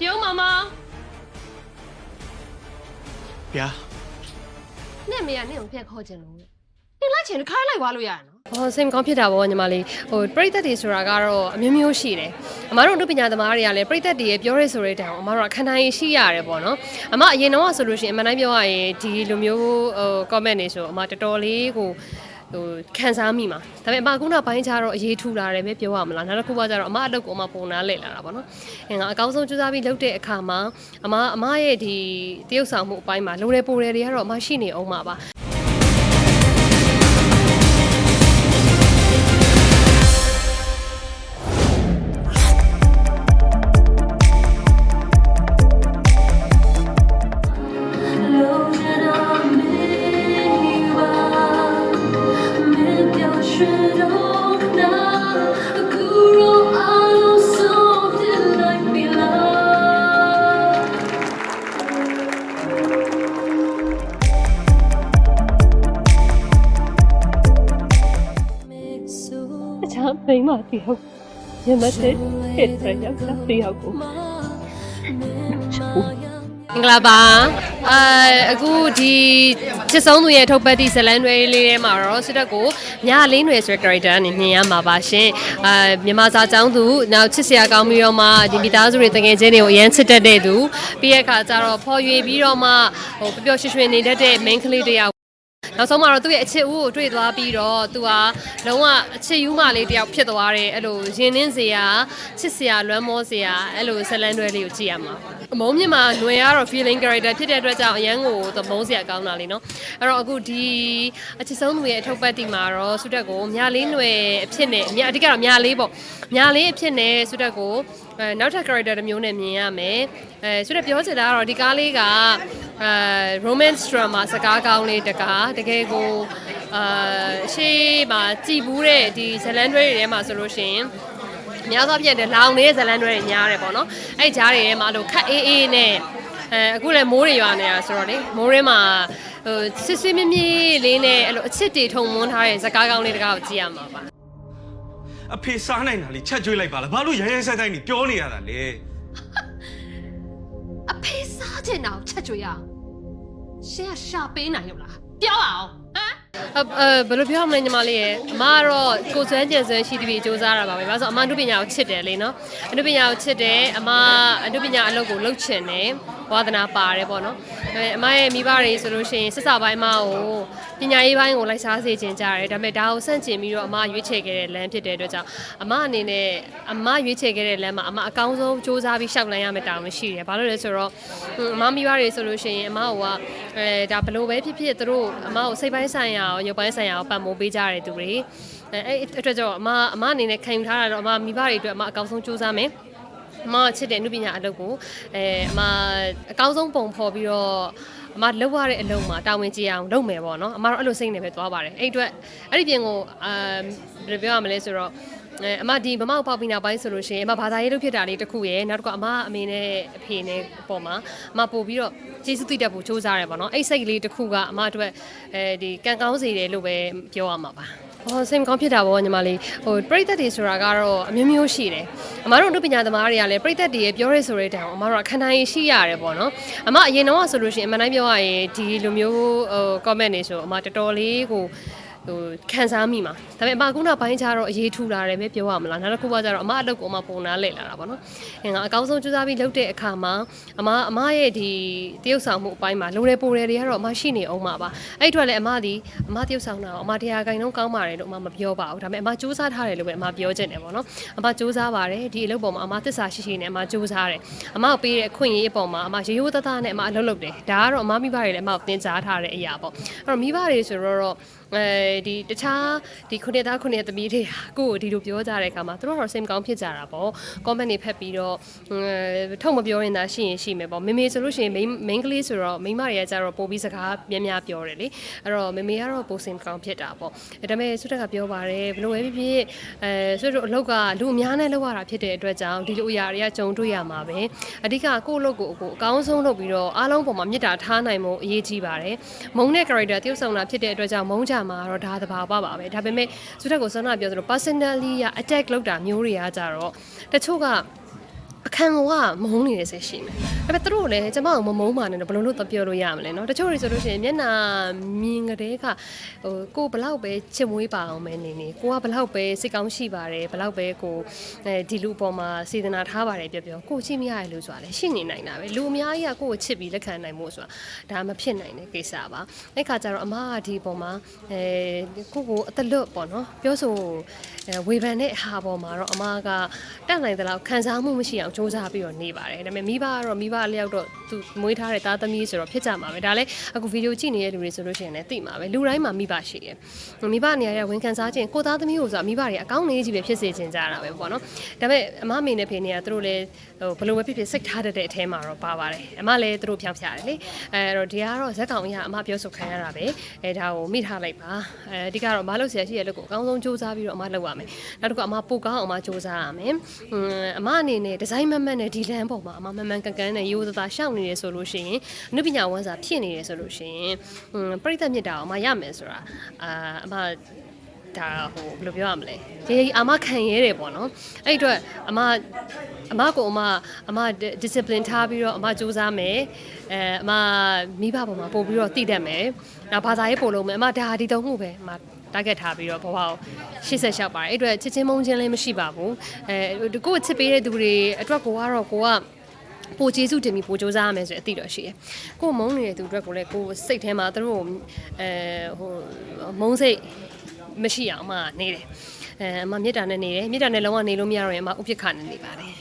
တရုံမမဗျာနဲ့မေကနင့်ကိုဖျက်ခေါ်ခြင်းလို့နင်လိုက်ချင်ခိုင်းလိုက်သွားလို့ရရနော်ဟောစိတ်မကောင်းဖြစ်တာပေါ့ညီမလေးဟိုပြိသက်တွေဆိုတာကတော့အမျိုးမျိုးရှိတယ်အမတို့အမှုပညာသမားတွေကလည်းပြိသက်တွေရဲ့ပြောရဲဆိုတဲ့တိုင်အောင်အမတို့ကခန္ဓာရည်ရှိရတယ်ပေါ့နော်အမအရင်တော့ဆိုလို့ရှိရင်အမှန်တိုင်းပြောရရင်ဒီလိုမျိုးဟို comment တွေဆိုအမတော်တော်လေးကို ဟိုခံစားမိမှာဒါပေမဲ့အမခုနပိုင်းကျတော့အရေးထူလာတယ်ပဲပြောရမလားနောက်တစ်ခုကကျတော့အမအလုပ်ကိုအမပုံနာလဲလာတာပေါ့နော်အဲငါအကောင်းဆုံးကြိုးစားပြီးလုပ်တဲ့အခါမှာအမအမရဲ့ဒီတရုပ်ဆောင်မှုအပိုင်းမှာလိုတယ်ပိုတယ်တွေကတော့အမရှိနေအောင်ပါပါ မ်းမိမတယောက်ရမတဲ့ဟစ်တဲ့ယောက်ျားတယောက်ကိုမင်္ဂလာပါအဲအခုဒီချစ်ဆုံးသူရဲ့ထုတ်ပတ်တိဇလန်တွေလေးထဲမှာတော့စစ်တပ်ကိုမြလင်းတွေဆိုတဲ့ character အနေနဲ့မြင်ရမှာပါရှင်အဲမြန်မာစာကျောင်းသူနောက်ချစ်စရာကောင်းပြီးတော့မှဒီမိသားစုတွေတကယ်ချင်းတွေကိုအရန်ချစ်တတ်တဲ့သူပြီးတဲ့အခါကျတော့ဖော်ရွေပြီးတော့မှဟိုပျော်ပျော်ရွှင်ရွှင်နေတတ်တဲ့ main ကလေးတစ်ယောက် နောက်ဆုံးမှာတော့သူ့ရဲ့အချစ်ဦးကိုတွေ့သွားပြီးတော့သူဟာလုံးဝအချစ်ယူမလေးတယောက်ဖြစ်သွားတယ်အဲ့လိုရင်နှင်းစရာချစ်စရာလွမ်းမောစရာအဲ့လိုဇလန်တွဲလေးကိုကြည့်ရမှာအ မုံမြင့်မှာຫນွေကတော့ feeling character ဖြစ်တဲ့အတွက်ကြောင့်အရန်ကိုသမုံးစရာကောင်းတာလေနော်အဲ့တော့အခုဒီအချစ်ဆုံးသူရဲ့အထုပ်ပတ်တီမှာတော့ဆုတက်ကိုမြလေးຫນွေအဖြစ်နဲ့မြအဓိကတော့မြလေးပေါ့မြလေးအဖြစ်နဲ့ဆုတက်ကိုအဲနောက်ထပ် character တစ်မျိုးနဲ့မြင်ရမယ်အဲဆုတက်ပြောချင်တာကတော့ဒီကားလေးကအဲ romance drama စကားကောင်းလေးတကားတကယ်ကိုအာရှေးမှာကြည်ဘူးတဲ့ဒီဇလန်တွဲတွေထဲမှာဆိုလို့ရှိရင် များသောအားဖြင့်လောင်နေတဲ့ဇလန်တွဲတွေများတယ်ပေါ့နော်အဲ့ကြားတွေထဲမှာအဲ့လိုခတ်အေးအေးနဲ့အဲအခုလည်းမိုးတွေရွာနေတာဆိုတော့လေမိုးရင်းမှာဟိုစစ်စစ်မြမြလေးနဲ့အဲ့လိုအချစ်တွေထုံမွန်းထားတဲ့ဇကားကောင်းလေးတကားကိုကြည့်ရမှာပါအဖေစားနိုင်တာလေးချက်ကျွေးလိုက်ပါလားဘာလို့ရဲရဲဆိုင်ဆိုင်နေပြောနေရတာလဲအဖေစားချင်တာကိုချက်ကြွေရအောင်ရှင်ကရှာပေးနိုင်လို့လားပြောအောင်ဟမ်အဲအဲ ဘယ်လိုပြောရမလဲညီမလေးရဲ့အမကတော့ကိုယ်စွမ်းကြံစွမ်းရှိသည်ဖြင့်စူးစမ်းတာပါပဲ။ဘာလို့လဲဆိုတော့အမအနုပညာကိုချစ်တယ်လေနော်။အနုပညာကိုချစ်တယ်အမအနုပညာအလုပ်ကိုလုပ်ချင်တယ်။ ဝါသနာပါတယ်ပေါ့နော်။အဲအမရဲ့မိဘတွေဆိုလို့ရှိရင်စစ်စာပိုင်းမကိုပညာရေးပိုင်းကိုလိုက်စားစေချင်ကြတယ်။ဒါပေမဲ့ဒါကိုစန့်ကျင်ပြီးတော့အမရွေးချယ်ခဲ့တဲ့လမ်းဖြစ်တဲ့အတွက်ကြောင့်အမအနေနဲ့အမရွေးချယ်ခဲ့တဲ့လမ်းမှာအမအကောင်းဆုံးစူးစမ်းပြီးရှောက်လန်းရမယ့်တာဝန်ရှိတယ်။ဘာလို့လဲဆိုတော့ဟွန်းအမမိဘတွေဆိုလို့ရှိရင်အမကအဲဒါဘလို့ပဲဖြစ်ဖြစ်သူတို့အမကိုစိတ်ပိုင်းဆိုင်ရာရောရုပ်ပိုင်းဆိုင်ရာရောပတ်မိုးပေးကြတဲ့သူတွေအဲအဲ့အတွက်ကြောင့်အမအမအနေနဲ့ခံယူထားတာတော့အမမိဘတွေအတွက်အမအကောင်းဆုံးစူးစမ်းမယ် အမချစ်တဲ့နုပညာအလုပ်ကိုအဲအမအကောင်းဆုံးပုံဖော်ပြီးတော့အမလောက်ရတဲ့အလုပ်မှာတာဝန်ကြီးအောင်လုပ်မယ်ပေါ့နော်အမတော့အဲ့လိုစိတ်နဲ့ပဲသွားပါတယ်အဲ့အတွက်အဲ့ဒီပြင်ကိုအာဘယ်လိုပြောရမလဲဆိုတော့အဲအမဒီမမောက်ပေါက်ပြီးနောက်ပိုင်းဆိုလို့ရှိရင်အမဘာသာရေးလုပ်ဖြစ်တာလေးတစ်ခုရယ်နောက်တစ်ခုအမအမေနဲ့အဖေနဲ့ပေါ့မှာအမပို့ပြီးတော့ကျေးဇူးတည်တတ်ဖို့စူးစမ်းရတယ်ပေါ့နော်အဲ့စိတ်ကလေးတစ်ခုကအမအတွက်အဲဒီကံကောင်းစေတယ်လို့ပဲပြောရမှာပါ ဟောစိတ်မကောင်းဖြစ်တာပေါ့ညီမလေးဟိုပြိသက်တွေဆိုတာကတော့အမျိုးမျိုးရှိတယ်အမတို့အမှုပညာသမားတွေကလည်းပြိသက်တွေရဲ့ပြောရဲဆိုတဲ့တိုင်အောင်အမတို့ကခန္ဓာရည်ရှိရတယ်ပေါ့နော်အမအရင်တော့ဆိုလို့ရှိရင်အမှန်တိုင်းပြောရရင်ဒီလိုမျိုးဟို comment တွေဆိုအမတော်တော်လေးကို ဟိုခံစားမိမှာဒါပေမဲ့အမခုနပိုင်းကျတော့အရေးထူလာတယ်ပဲပြောရမလားနောက်တစ်ခုကကျတော့အမအလုပ်ကိုအမပုံနာလဲလာတာပေါ့နော်အဲငါအကောင်းဆုံးကြိုးစားပြီးလုပ်တဲ့အခါမှာအမအမရဲ့ဒီတရုပ်ဆောင်မှုအပိုင်းမှာလိုတယ်ပိုတယ်တွေကတော့အမရှိနေအောင်ပါပါအဲ့အတွက်လည်းအမဒီအမတရုပ်ဆောင်တာကိုအမတရားဂိုင်လုံးကောင်းပါတယ်လို့အမမပြောပါဘူးဒါပေမဲ့အမစူးစမ်းထားတယ်လို့ပဲအမပြောချင်တယ်ပေါ့နော်အမစူးစမ်းပါတယ်ဒီအလုပ်ပေါ်မှာအမသစ္စာရှိရှိနဲ့အမစူးစမ်းတယ်အမကိုပေးတဲ့အခွင့်အရေးအပေါ်မှာအမရိုးရိုးသားသားနဲ့အမအလုပ်လုပ်တယ်ဒါကတော့အမမိဘတွေလည်းအမကိုသင်ကြားထားတဲ့အရာပေါ့အဲ့တော့မိဘတွေဆိုတော့အဲဒီတခြားဒီခုနှစ်သားခုနှစ်သမီးတွေကကိုယ့်ကိုဒီလိုပြောကြတဲ့အခါမှာသူတို့ကတော့စိတ်မကောင်းဖြစ်ကြတာပေါ့ comment တွေဖတ်ပြီးတော့အဲထုတ်မပြောရင်သာရှိရင်ရှိမယ်ပေါ့မေမေဆိုလို့ရှိရင် main main ကလေးဆိုတော့မိန်းမတွေကကြတော့ပို့ပြီးစကားများများပြောတယ်လေအဲ့တော့မေမေကတော့ပိုစိတ်မကောင်းဖြစ်တာပေါ့ဒါပေမဲ့ဆွတ်တက်ကပြောပါတယ်ဘလို့ပဲဖြစ်ဖြစ်အဲဆွတ်တို့အလောက်ကလူအများနဲ့လောက်ရတာဖြစ်တဲ့အတွက်ကြောင့်ဒီလိုအရာတွေကကြုံတွေ့ရမှာပဲအဓိကကိုယ့်အလုပ်ကိုအကိုအကောင်းဆုံးလုပ်ပြီးတော့အားလုံးပေါ်မှာမေတ္တာထားနိုင်မှုအရေးကြီးပါတယ်မုံတဲ့ character တယောက်ဆောင်တာဖြစ်တဲ့အတွက်ကြောင့်မုံကြမှာတော့ဒါသဘာဝပါပဲဒါပေမဲ့ဆွတ်တက်ကိုစောနာပြောသလို personally ရ attack လုပ်တာမျိုးတွေကကြတော့တချို့ကအ ခ ခံကမုန်းနေတဲ့စိတ်ရှိမယ်ဒါပေမဲ့သူတို့လည်းကျမကိုမမုန်းပါနဲ့တော့ဘယ်လိုလုပ်တော့ပြောလို့ရမလဲเนาะတချို့တွေဆိုလို့ရှိရင်မျက်နှာမြင်ကလေးကဟိုကိုဘလောက်ပဲချစ်မွေးပါအောင်ပဲနေနေကိုကဘလောက်ပဲစိတ်ကောင်းရှိပါတယ်ဘလောက်ပဲကိုအဲဒီလူအပေါ်မှာစေတနာထားပါတယ်ပြောပြောကိုချိမရရလို့ဆိုတာလေရှိနေနိုင်တာပဲလူအများကြီးကကိုကိုချစ်ပြီးလက်ခံနိုင်မှုဆိုတာဒါမဖြစ်နိုင်တဲ့ကိစ္စပါအဲ့ခါကျတော့အမကဒီအပေါ်မှာအဲကိုကိုအသက်လွတ်ပေါ့နော်ပြောဆိုအဲဝေဖန်တဲ့ဟာပေါ်မှာတော့အမကတက်နိုင်သလောက်ခံစားမှုမရှိအောင် စူးစမ်းပြီးတော့နေပါတယ်ဒါပေမဲ့မိဘကတော့မိဘအလျောက်တော့သူမွေးထားတဲ့သားသမီးဆိုတော့ဖြစ်ကြမှာပဲဒါလည်းအခုဗီဒီယိုကြည့်နေတဲ့လူတွေဆိုလို့ရှိရင်လည်းသိမှာပဲလူတိုင်းမှာမိဘရှိတယ်မိဘနေရာရဝန်ခံစားခြင်းကိုသားသမီးကိုဆိုတာမိဘတွေအကောင်းလေးကြီးပဲဖြစ်စေချင်ကြတာပဲပေါ့နော်ဒါပေမဲ့အမမေနဲ့ဖေနေကသူတို့လည်းဟိုဘယ်လိုပဲဖြစ်ဖြစ်စိတ်ထားတတ်တဲ့အထဲမှာတော့ပါပါတယ်အမလည်းသူတို့ဖြောင်းဖြတယ်လေအဲတော့ဒီကတော့ဇက်ကောင်ကြီးကအမပြောဆိုခံရတာပဲအဲဒါကိုမိထားလိုက်ပါအဲဒီကတော့အမလုပ်ဆရာရှိရလို့ကိုအကောင်းဆုံးစူးစမ်းပြီးတော့အမလုပ်ရမယ်နောက်တစ်ခုအမပိုကောင်းအောင်အမစူးစမ်းရမယ်အမအနေနဲ့ဒီဇိုင်းမမတ်နဲ့ဒီလမ်းပေါ်မှာအမမမှန်ကန်ကန်နဲ့ရိုးသားသားရှောက်နေရဆိုလို့ရှိရင်အနုပညာဝန်စာဖြစ်နေရဆိုလို့ရှိရင်ပြိတ္တမြစ်တာအမရမယ်ဆိုတာအာအမဒါဟိုဘယ်လိုပြောရမလဲရေအမခံရဲတယ်ပေါ့နော်အဲ့အတွက်အမအမကိုအမအမ discipline ထားပြီးတော့အမစူးစမ်းမယ်အဲအမမိဘပေါ်မှာပို့ပြီးတော့တည်တတ်မယ်နောက်ဘာသာရေးပို့လို့မယ်အမဒါဒီတုံးမှုပဲအမ target ထားပြီးတော့ဘဝကိုရှေ့ဆက်လျှောက်ပါတယ်အဲ့အတွက်ချစ်ချင်းမုန်းချင်းလည်းမရှိပါဘူးအဲကိုယ့်ကိုချစ်ပေးတဲ့သူတွေအတွက်ကိုကတော့ကိုကပိုကျေးဇူးတင်ပြီးပိုစူးစမ်းရမယ်ဆိုတဲ့အသိတော့ရှိတယ်။ကိုယ်မုန်းနေတဲ့သူအတွက်ကိုလည်းကိုယ်စိတ်ထဲမှာသူတို့ကိုအဲဟိုမုန်းစိတ်မရှိအောင်အမနေတယ်။အဲအမမေတ္တာနဲ့နေတယ်မေတ္တာနဲ့လုံးဝနေလို့မရတော့ရင်အမဥပိ္ပခနဲ့နေပါတယ်